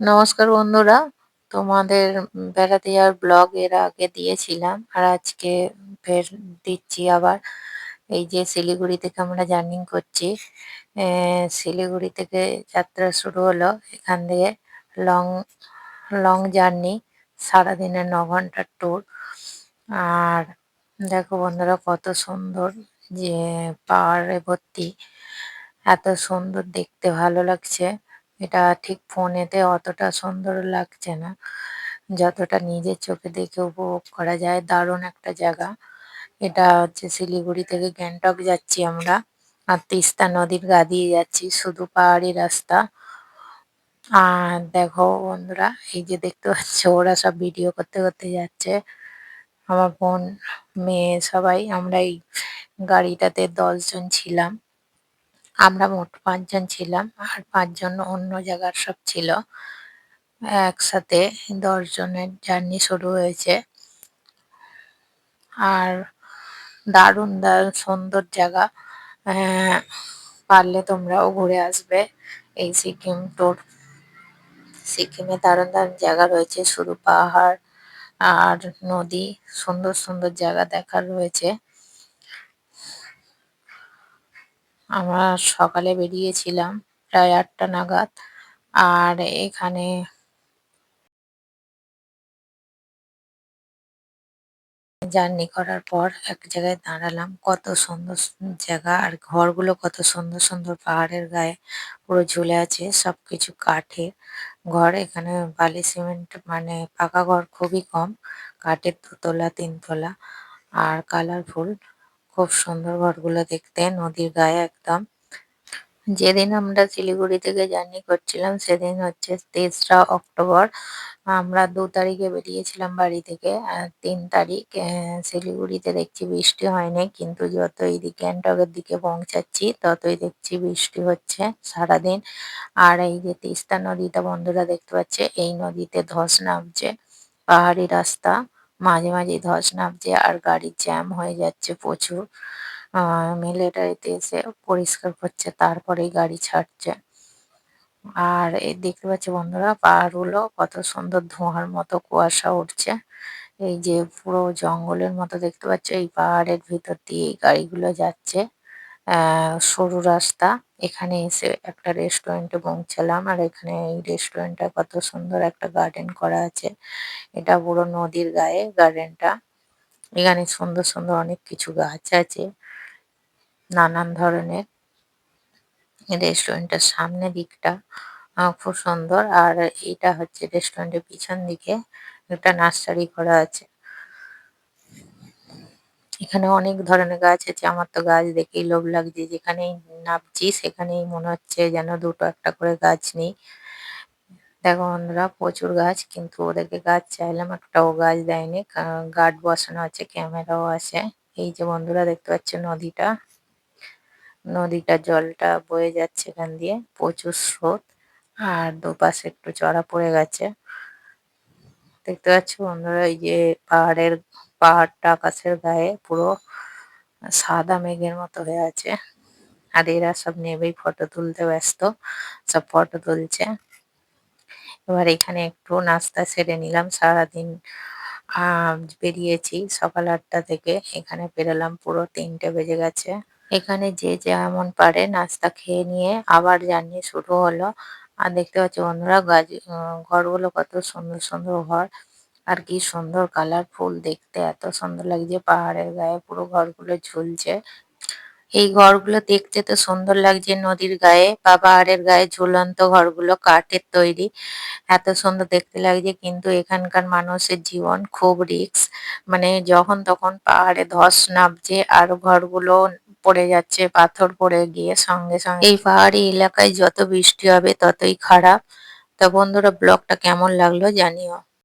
নমস্কার বন্ধুরা। তোমাদের উম বেড়াতে যাওয়ার ব্লগ এর আগে দিয়েছিলাম, আর আজকে ফের দিচ্ছি আবার। এই যে শিলিগুড়ি থেকে আমরা জার্নি করছি শিলিগুড়ি থেকে যাত্রা শুরু হলো। এখান দিয়ে লং লং জার্নি সারাদিনের ন ঘণ্টার ট্যুর আর দেখো বন্ধুরা কত সুন্দর যে পাহাড়ে ভর্তি, এত সুন্দর দেখতে ভালো লাগছে। এটা ঠিক ফোনেতে অতটা সুন্দর লাগছে না। যতটা নিজের চোখে দেখে উপভোগ করা যায়, দারুণ একটা জায়গা। এটা হচ্ছে শিলিগুড়ি থেকে গ্যাংটক যাচ্ছি আমরা। আর তিস্তা নদীর গা দিয়ে যাচ্ছি, শুধু পাহাড়ি রাস্তা। আর দেখো বন্ধুরা, এই যে দেখতে পাচ্ছ, ওরা সব ভিডিও করতে করতে যাচ্ছে। আমার বোন, মেয়ে সবাই, আমরা এই গাড়িটাতে দশজন ছিলাম। আমরা মোট পাঁচজন ছিলাম আর পাঁচজন অন্য জায়গার সব ছিল। একসাথে দশ জনের জার্নি শুরু হয়েছে। আর দারুণ দারুণ সুন্দর জায়গা। আহ, পারলে তোমরাও ঘুরে আসবে এই সিকিম ট্যুর সিকিমে দারুণ দারুণ জায়গা রয়েছে শুধু পাহাড় আর নদী সুন্দর সুন্দর জায়গা দেখার রয়েছে। আমরা সকালে বেরিয়েছিলাম প্রায় আটটা নাগাদ আর এখানে জার্নি করার পর এক জায়গায় দাঁড়ালাম। কত সুন্দর জায়গা আর ঘরগুলো কত সুন্দর সুন্দর পাহাড়ের গায়ে পুরো ঝুলে আছে, সবকিছু কাঠের ঘর এখানে বালি, সিমেন্ট মানে পাকা ঘর খুবই কম, কাঠের দুতলা, তিনতলা আর কালারফুল খুব সুন্দর ঘরগুলো দেখতে, নদীর গায়ে একদম। যেদিন আমরা শিলিগুড়ি থেকে জার্নি করছিলাম, সেদিন হচ্ছে তেসরা অক্টোবর। আমরা দু তারিখে বেরিয়েছিলাম বাড়ি থেকে, আর তিন তারিখ শিলিগুড়িতে দেখছি বৃষ্টি হয়নি, কিন্তু যত এইদিকে গ্যাংটকের দিকে পৌঁছাচ্ছি, ততই দেখছি বৃষ্টি হচ্ছে সারাদিন। আর এই যে তিস্তা নদীটা বন্ধুরা দেখতে পাচ্ছে, এই নদীতে ধস নামছে, পাহাড়ি রাস্তা। মাঝে মাঝে ধস নামছে আর গাড়ির জ্যাম হয়ে যাচ্ছে প্রচুর। আহ মিলিটারিতে এসে পরিষ্কার করছে, তারপরেই গাড়ি ছাড়ছে। আর এই দেখতে পাচ্ছি বন্ধুরা, পাহাড়গুলো কত সুন্দর ধোঁয়ার মতো কুয়াশা উঠছে। এই যে পুরো জঙ্গলের মতো দেখতে পাচ্ছ, এই পাহাড়ের ভিতর দিয়ে গাড়িগুলো যাচ্ছে। আহ, সরু রাস্তা। এখানে এসে একটা রেস্টুরেন্ট -এ পৌঁছালাম। আর এখানে এই রেস্টুরেন্ট -টা কত সুন্দর একটা গার্ডেন করা আছে। এটা পুরো নদীর গায়ে গার্ডেন -টা। এখানে সুন্দর সুন্দর অনেক কিছু গাছ আছে। নানান ধরনের রেস্টুরেন্টের সামনে দিকটা আহ, খুব সুন্দর। আর এটা হচ্ছে রেস্টুরেন্ট -এর পিছন দিকে একটা নার্সারি করা আছে। এখানে অনেক ধরনের গাছ আছে। আমার তো গাছ দেখেই লোভ লাগছে। যেখানেই নামছি, সেখানেই মনে হচ্ছে যেন দুটো একটা করে গাছ নেই। দেখো বন্ধুরা, প্রচুর গাছ, কিন্তু ওদেরকে গাছ চাইলাম, একটাও গাছ দেয়নি। গার্ড বসানো আছে, ক্যামেরাও আছে। এই যে বন্ধুরা, দেখতে পাচ্ছ নদীটা? নদীটার জলটা বয়ে যাচ্ছে এখান দিয়ে, প্রচুর স্রোত। আর দুপাশে একটু চড়া পড়ে গেছে। দেখতে পাচ্ছ বন্ধুরা, এই যে পাহাড়ের পাহাড়টা আকাশের গায়ে পুরো সাদা মেঘের মতো হয়ে আছে। আর এরা সব নেবেই ফটো তুলতে ব্যস্ত, সব ফটো তুলছে। এবার এখানে একটু নাস্তা সেরে নিলাম, সারাদিন বেরিয়েছি সকাল আটটা থেকে, এখানে বেরোলাম পুরো তিনটে বেজে গেছে। এখানে যে যেমন পারে নাস্তা খেয়ে নিয়ে আবার জার্নি শুরু হলো। আর দেখতে পাচ্ছি বন্ধুরা, গাছ ঘরগুলো কত সুন্দর সুন্দর ঘর। আর কি সুন্দর কালারফুল দেখতে এত সুন্দর লাগছে, পাহাড়ের গায়ে পুরো ঘরগুলো ঝুলছে। এই ঘরগুলো দেখতে তো সুন্দর লাগছে, নদীর গায়ে বা পাহাড়ের গায়ে ঝুলন্ত ঘরগুলো, কাঠের তৈরি। এত সুন্দর দেখতে লাগছে, কিন্তু এখানকার মানুষের জীবন খুব রিস্ক মানে যখন তখন পাহাড়ে ধস নামছে, আর ঘরগুলো পড়ে যাচ্ছে, পাথর পড়ে গিয়ে সঙ্গে সঙ্গে। এই পাহাড়ি এলাকায় যত বৃষ্টি হবে ততই খারাপ। তা বন্ধুরা, ব্লগটা কেমন লাগল জানিও।